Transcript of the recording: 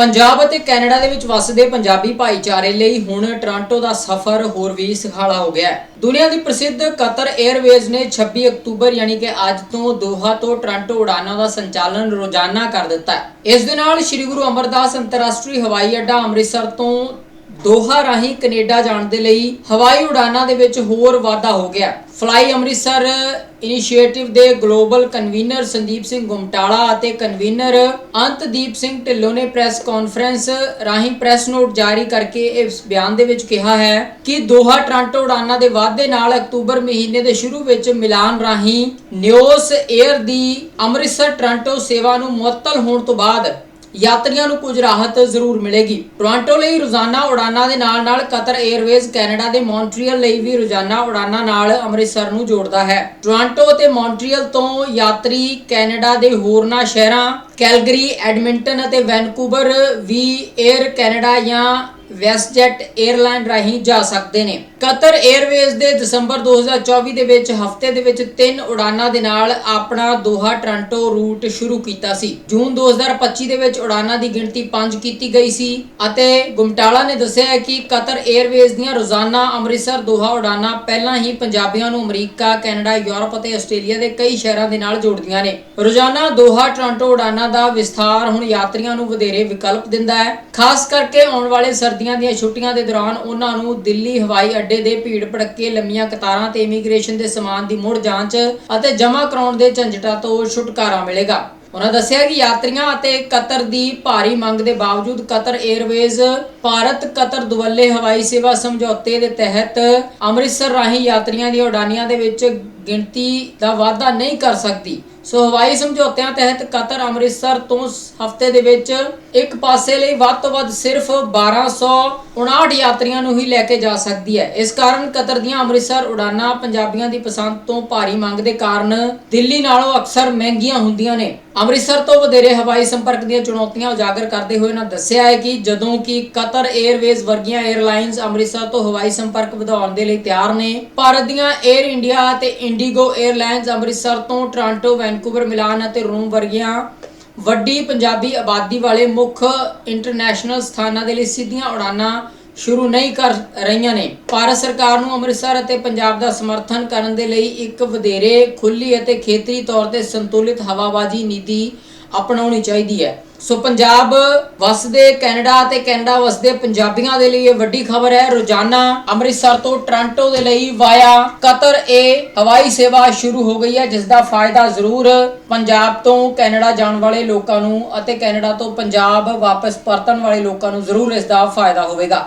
ਪੰਜਾਬ ਅਤੇ ਕੈਨੇਡਾ ਦੇ ਵਿੱਚ ਵੱਸਦੇ ਪੰਜਾਬੀ ਭਾਈਚਾਰੇ ਲਈ ਹੁਣ ਟੋਰਾਂਟੋ ਦਾ ਸਫ਼ਰ ਹੋਰ ਵੀ ਸੁਖਾਲਾ ਹੋ ਗਿਆ ਹੈ। ਦੁਨੀਆ ਦੀ ਪ੍ਰਸਿੱਧ ਕਤਰ 에ਅਰਵੇਜ਼ ਨੇ 26 ਅਕਤੂਬਰ ਯਾਨੀ ਕਿ ਅੱਜ ਤੋਂ ਦੋਹਾ ਤੋਂ ਟੋਰਾਂਟੋ ਉਡਾਨਾਂ ਦਾ ਸੰਚਾਲਨ ਰੋਜ਼ਾਨਾ ਕਰ ਦਿੱਤਾ ਹੈ। ਇਸ ਦੇ ਨਾਲ ਸ੍ਰੀ ਗੁਰੂ ਅਮਰਦਾਸ ਅੰਤਰਰਾਸ਼ਟਰੀ ਹਵਾਈ ਅੱਡਾ ਅੰਮ੍ਰਿਤਸਰ ਤੋਂ ਦੋਹਾ ਰਾਹੀਂ ਕੈਨੇਡਾ ਜਾਣ ਦੇ ਲਈ ਹਵਾਈ ਉਡਾਨਾਂ ਦੇ ਵਿੱਚ ਹੋਰ ਵਾਧਾ ਹੋ ਗਿਆ। ਫਲਾਈ ਅੰਮ੍ਰਿਤਸਰ ਇਨੀਸ਼ੀਏਟਿਵ ਦੇ ਗਲੋਬਲ ਕਨਵੀਨਰ ਸੰਦੀਪ ਸਿੰਘ ਗੁਮਟਾਲਾ ਅਤੇ ਕਨਵੀਨਰ ਅੰਤਦੀਪ ਸਿੰਘ ਢਿੱਲੋਂ ਨੇ ਪ੍ਰੈਸ ਕਾਨਫਰੰਸ ਰਾਹੀਂ ਪ੍ਰੈਸ ਨੋਟ ਜਾਰੀ ਕਰਕੇ ਇਸ ਬਿਆਨ ਦੇ ਵਿੱਚ ਕਿਹਾ ਹੈ ਕਿ ਦੋਹਾ ਟ੍ਰਾਂਟੋ ਉਡਾਨਾਂ ਦੇ ਵਾਧੇ ਨਾਲ ਅਕਤੂਬਰ ਮਹੀਨੇ ਦੇ ਸ਼ੁਰੂ ਵਿੱਚ ਮਿਲਾਨ ਰਾਹੀਂ ਨਿਓਸ 에ਅਰ ਦੀ ਅੰਮ੍ਰਿਤਸਰ ਟ੍ਰਾਂਟੋ ਸੇਵਾ ਨੂੰ ਮੁਅੱਤਲ ਹੋਣ ਤੋਂ ਬਾਅਦ ਯਾਤਰੀਆਂ ਨੂੰ ਕੁਝ ਰਾਹਤ ਜ਼ਰੂਰ ਮਿਲੇਗੀ। ਟੋਰਾਂਟੋ ਲਈ ਰੋਜ਼ਾਨਾ ਉਡਾਨਾਂ ਦੇ ਨਾਲ-ਨਾਲ ਕਤਰ 에ਅਰਵੇਜ਼ ਕੈਨੇਡਾ ਦੇ ਮੌਂਟਰੀਅਲ ਲਈ ਵੀ ਰੋਜ਼ਾਨਾ ਉਡਾਨਾਂ ਨਾਲ ਅੰਮ੍ਰਿਤਸਰ ਨੂੰ ਜੋੜਦਾ ਹੈ। ਟੋਰਾਂਟੋ ਅਤੇ ਮੌਂਟਰੀਅਲ ਤੋਂ ਯਾਤਰੀ ਕੈਨੇਡਾ ਦੇ ਹੋਰਨਾਂ ਸ਼ਹਿਰਾਂ ਕੈਲਗਰੀ, ਐਡਮਿੰਟਨ ਅਤੇ ਵੈਨਕੂਵਰ ਵੀ 에ਅਰ ਕੈਨੇਡਾ ਜਾਂ ਵੈਸਟਜੈਟ 에ਅਰਲਾਈਨ ਰਾਹੀਂ ਜਾ ਸਕਦੇ ਨੇ। ਕਤਰ 에ਅਰਵੇਜ਼ ਦੇ ਦਸੰਬਰ 2024 ਦੇ ਵਿੱਚ ਹਫ਼ਤੇ ਦੇ ਵਿੱਚ ਤਿੰਨ ਉਡਾਨਾਂ ਦੇ ਨਾਲ ਆਪਣਾ ਦੋਹਾ ਟ੍ਰਾਂਟੋ ਰੂਟ ਸ਼ੁਰੂ ਕੀਤਾ ਸੀ। ਜੂਨ 2025 ਦੇ ਵਿੱਚ ਉਡਾਨਾਂ ਦੀ ਗਿਣਤੀ 5 ਕੀਤੀ ਗਈ ਸੀ ਅਤੇ ਗੁਮਟਾਲਾ ਨੇ ਦੱਸਿਆ ਕਿ ਕਤਰ 에ਅਰਵੇਜ਼ ਦੀਆਂ ਰੋਜ਼ਾਨਾ ਅੰਮ੍ਰਿਤਸਰ ਦੋਹਾ ਉਡਾਨਾਂ ਪਹਿਲਾਂ ਹੀ ਪੰਜਾਬੀਆਂ ਨੂੰ ਅਮਰੀਕਾ, ਕੈਨੇਡਾ, ਯੂਰਪ ਅਤੇ ਆਸਟ੍ਰੇਲੀਆ ਦੇ ਕਈ ਸ਼ਹਿਰਾਂ ਦੇ ਨਾਲ ਜੋੜਦੀਆਂ ਨੇ। ਰੋਜ਼ਾਨਾ ਦੋਹਾ ਟ੍ਰਾਂਟੋ ਉਡਾਨਾਂ ਦਾ ਵਿਸਥਾਰ ਹੁਣ ਯਾਤਰੀਆਂ ਨੂੰ ਵਧੇਰੇ ਵਿਕਲਪ ਦਿੰਦਾ ਹੈ। ਖਾਸ ਕਰਕੇ ਆਉਣ ਵਾਲੇ ਸਰਦੀ ਸਰਦੀਆਂ ਦੀਆਂ ਛੁੱਟੀਆਂ ਦੇ ਦੌਰਾਨ ਉਹਨਾਂ ਨੂੰ ਦਿੱਲੀ ਹਵਾਈ ਅੱਡੇ ਦੇ ਭੀੜ ਭੜੱਕੇ ਲੰਮੀਆਂ ਕਤਾਰਾਂ ਤੇ ਇਮੀਗ੍ਰੇਸ਼ਨ ਦੇ ਸਮਾਨ ਦੀ ਮੁੜ ਜਾਂਚ ਅਤੇ ਜਮ੍ਹਾਂ ਕਰਾਉਣ ਦੇ ਝੰਜਟਾਂ ਤੋਂ ਛੁਟਕਾਰਾ ਮਿਲੇਗਾ। ਉਹਨਾਂ ਦੱਸਿਆ ਕਿ ਯਾਤਰੀਆਂ ਅਤੇ ਕਤਰ ਦੀ ਭਾਰੀ ਮੰਗ ਦੇ ਬਾਵਜੂਦ ਕਤਰ 에ਅਰਵੇਜ਼ ਭਾਰਤ ਕਤਰ ਦੁਵੱਲੇ ਹਵਾਈ ਸੇਵਾ ਸਮਝੌਤੇ ਦੇ ਤਹਿਤ ਅੰਮ੍ਰਿਤਸਰ ਰਾਹੀਂ ਯਾਤਰੀਆਂ ਦੀ ਉਡਾਨੀਆਂ ਦੇ ਵਿੱਚ ਗਿਣਤੀ ਦਾ ਵਾਧਾ ਨਹੀਂ ਕਰ ਸਕਦੀ। ਸੋ ਹਵਾਈ ਸਮਝੌਤਿਆਂ ਤਹਿਤ ਕਤਰ ਅੰਮ੍ਰਿਤਸਰ ਤੋਂ ਹਫ਼ਤੇ ਦੇ ਵਿੱਚ ਇੱਕ ਪਾਸੇ ਲਈ ਵੱਧ ਤੋਂ ਵੱਧ ਸਿਰਫ 1259 ਯਾਤਰੀਆਂ ਨੂੰ ਹੀ ਲੈ ਕੇ ਜਾ ਸਕਦੀ ਹੈ। ਇਸ ਕਾਰਨ ਕਤਰ ਦੀਆਂ ਅੰਮ੍ਰਿਤਸਰ ਉਡਾਨਾਂ ਪੰਜਾਬੀਆਂ ਦੀ ਪਸੰਦ ਤੋਂ ਭਾਰੀ ਮੰਗ ਦੇ ਕਾਰਨ ਦਿੱਲੀ ਨਾਲੋਂ ਅਕਸਰ ਮਹਿੰਗੀਆਂ ਹੁੰਦੀਆਂ ਨੇ। ਅੰਮ੍ਰਿਤਸਰ ਤੋਂ ਵਧੇਰੇ ਹਵਾਈ ਸੰਪਰਕ ਦੀਆਂ ਚੁਣੌਤੀਆਂ ਉਜਾਗਰ ਕਰਦੇ ਹੋਏ ਉਹਨਾਂ ਦੱਸਿਆ ਹੈ ਕਿ ਜਦੋਂ ਕਿ ਕਤਰ 에ਅਰਵੇਜ਼ ਵਰਗੀਆਂ 에ਅਰਲਾਈਨਸ ਅੰਮ੍ਰਿਤਸਰ ਤੋਂ ਹਵਾਈ ਸੰਪਰਕ ਵਧਾਉਣ ਦੇ ਲਈ ਤਿਆਰ ਨੇ, ਭਾਰਤ ਦੀਆਂ 에ਅਰ ਇੰਡੀਆ ਤੇ ਇੰਡੀਗੋ 에ਅਰਲਾਈਨਸ ਅੰਮ੍ਰਿਤਸਰ ਤੋਂ ਟ੍ਰਾਂਟੋ ਵੈਨਕੂਵਰ, ਮਿਲਾਨ ਅਤੇ ਰੋਮ ਵਰਗੀਆਂ ਵੱਡੀ ਪੰਜਾਬੀ ਆਬਾਦੀ ਵਾਲੇ ਮੁੱਖ ਇੰਟਰਨੈਸ਼ਨਲ ਸਥਾਨਾਂ ਦੇ ਲਈ ਸਿੱਧੀਆਂ ਉਡਾਨਾਂ ਸ਼ੁਰੂ ਨਹੀਂ ਕਰ ਰਹੀਆਂ ਨੇ। ਭਾਰਤ ਸਰਕਾਰ ਨੂੰ ਅੰਮ੍ਰਿਤਸਰ ਅਤੇ ਪੰਜਾਬ ਦਾ ਸਮਰਥਨ ਕਰਨ ਦੇ ਲਈ ਇੱਕ ਵਧੇਰੇ ਖੁੱਲੀ ਅਤੇ ਖੇਤਰੀ ਤੌਰ ਤੇ ਸੰਤੁਲਿਤ ਹਵਾਬਾਜ਼ੀ ਨੀਤੀ ਅਪਣਾਉਣੀ ਚਾਹੀਦੀ ਹੈ। ਸੋ ਪੰਜਾਬ ਵਸਦੇ, ਕੈਨੇਡਾ ਅਤੇ ਕੈਨੇਡਾ ਵਸਦੇ ਪੰਜਾਬੀਆਂ ਦੇ ਲਈ ਇਹ ਵੱਡੀ ਖਬਰ ਹੈ। ਰੋਜ਼ਾਨਾ ਅੰਮ੍ਰਿਤਸਰ ਤੋਂ ਟੋਰਾਂਟੋ ਦੇ ਲਈ ਵਾਇਆ ਕਤਰ, ਇਹ ਹਵਾਈ ਸੇਵਾ ਸ਼ੁਰੂ ਹੋ ਗਈ ਹੈ ਜਿਸ ਦਾ ਫਾਇਦਾ ਜ਼ਰੂਰ ਪੰਜਾਬ ਤੋਂ ਕੈਨੇਡਾ ਜਾਣ ਵਾਲੇ ਲੋਕਾਂ ਨੂੰ ਅਤੇ ਕੈਨੇਡਾ ਤੋਂ ਪੰਜਾਬ ਵਾਪਸ ਪਰਤਣ ਵਾਲੇ ਲੋਕਾਂ ਨੂੰ ਜ਼ਰੂਰ ਇਸ ਦਾ ਫਾਇਦਾ ਹੋਵੇਗਾ।